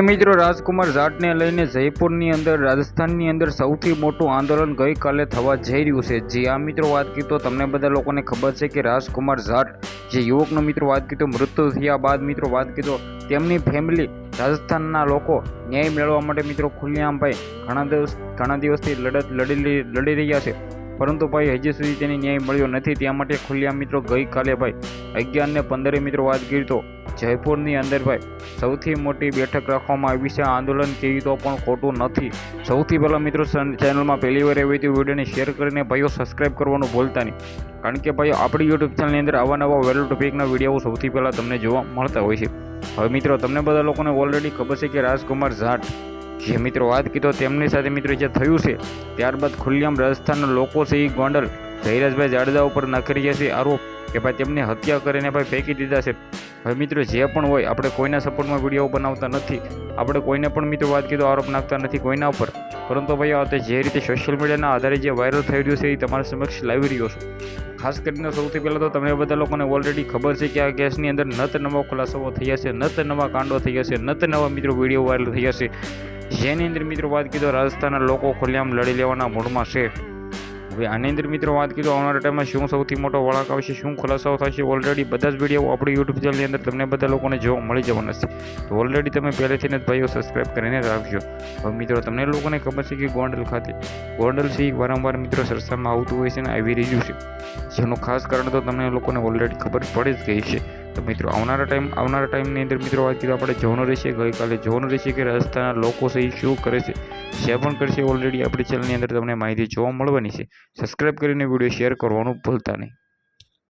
મિત્રો રાજકુમાર જાટને લઈને જયપુરની અંદર, રાજસ્થાનની અંદર સૌથી મોટું આંદોલન ગઈકાલે થવા જઈ રહ્યું છે. જે આ મિત્રો, વાત કરી તો તમને બધા લોકોને ખબર છે કે રાજકુમાર જાટ જે યુવકનો મિત્રો, વાત કરી તો મૃત્યુ થયા બાદ મિત્રો, વાત કરી તો તેમની ફેમિલી રાજસ્થાનના લોકો ન્યાય મેળવવા માટે મિત્રો ખુલ્લેઆમ ઘણા દિવસ, ઘણા દિવસથી લડત લડી લડી રહ્યા છે. પરંતુ ભાઈ, હજી સુધી તેને ન્યાય મળ્યો નથી. ત્યાં માટે ખુલ્લા મિત્રો ગઈકાલે ભાઈ અગિયાર ને પંદરે મિત્રો વાત કરી તો જયપુરની અંદર ભાઈ, સૌથી મોટી બેઠક રાખવામાં આવી છે. આંદોલન કેવી તો પણ ખોટું નથી. સૌથી પહેલાં મિત્રો ચેનલમાં પહેલી વાર એવી હતી વિડીયોને શેર કરીને ભાઈઓ સબસ્ક્રાઈબ કરવાનું ભૂલતા નહીં. કારણ કે ભાઈ, આપણી યુટ્યુબ ચેનલની અંદર આવા નવા વેલ ટોપિકના વીડિયો સૌથી પહેલાં તમને જોવા મળતા હોય છે. હવે મિત્રો, તમને બધા લોકોને ઓલરેડી ખબર છે કે રાજકુમાર જાટ જે મિત્રો વાત કીધો તેમની સાથે મિત્રો જે થયું છે, ત્યારબાદ ખુલ્લેઆમ રાજસ્થાનના લોકો છે એ ગોંડલ ધૈરાજભાઈ જાડેજા ઉપર નખરી જશે, આરોપ કે ભાઈ તેમને હત્યા કરીને ભાઈ ફેંકી દીધા છે. હવે મિત્રો જે પણ હોય, આપણે કોઈના સપોર્ટમાં વીડિયો બનાવતા નથી, આપણે કોઈને પણ મિત્રો વાત કીધો આરોપ નાખતા નથી કોઈના ઉપર. પરંતુ ભાઈ આ જે રીતે સોશિયલ મીડિયાના આધારે જે વાયરલ થઈ રહ્યું છે એ તમારા સમક્ષ લાવી રહ્યો છું. ખાસ કરીને સૌથી પહેલાં તો તમને બધા લોકોને ઓલરેડી ખબર છે કે આ કેસની અંદર નત નવા ખુલાસાઓ થયા છે, નત નવા કાંડો થયા છે, નત નવા મિત્રો વીડિયો વાયરલ થયા છે. જેની અંદર મિત્રો વાત કીધો, રાજસ્થાનના લોકો ખુલ્લેઆમ લડી લેવાના મૂડમાં છે. હવે આની મિત્રો વાત કીધું, આવનારા ટાઈમમાં શું સૌથી મોટો વળાંક આવશે, શું ખુલાસાઓ થશે ઓલરેડી બધા જ વીડિયો આપણી યુટ્યુબ ચેનલની અંદર તમને બધા લોકોને જોવા મળી જવાના છે. તો ઓલરેડી તમે પહેલેથી જ ભાઈઓ સબસ્ક્રાઈબ કરીને રાખજો. હવે મિત્રો તમને લોકોને ખબર છે કે ગોંડલ ખાતે, ગોંડલ છે વારંવાર મિત્રો સરસામાં આવતું હોય છે ને, આવી રહ્યું છે. જેનું ખાસ કારણ તો તમને લોકોને ઓલરેડી ખબર પડી જ ગઈ છે. તો મિત્રો, આવનારા ટાઈમ આવનારા ટાઈમની અંદર મિત્રો વાત કીધું આપણે જોવાનું રહેશે. ગઈકાલે જોવાનું રહેશે કે રાજસ્થાનના લોકો સહી શું કરે છે શેર પણ કરશે ઓલરેડી આપણી ચેનલની અંદર તમને માહિતી જોવા મળવાની છે. સબસ્ક્રાઇબ કરીને વીડિયો શેર કરવાનું ભૂલતા નહીં.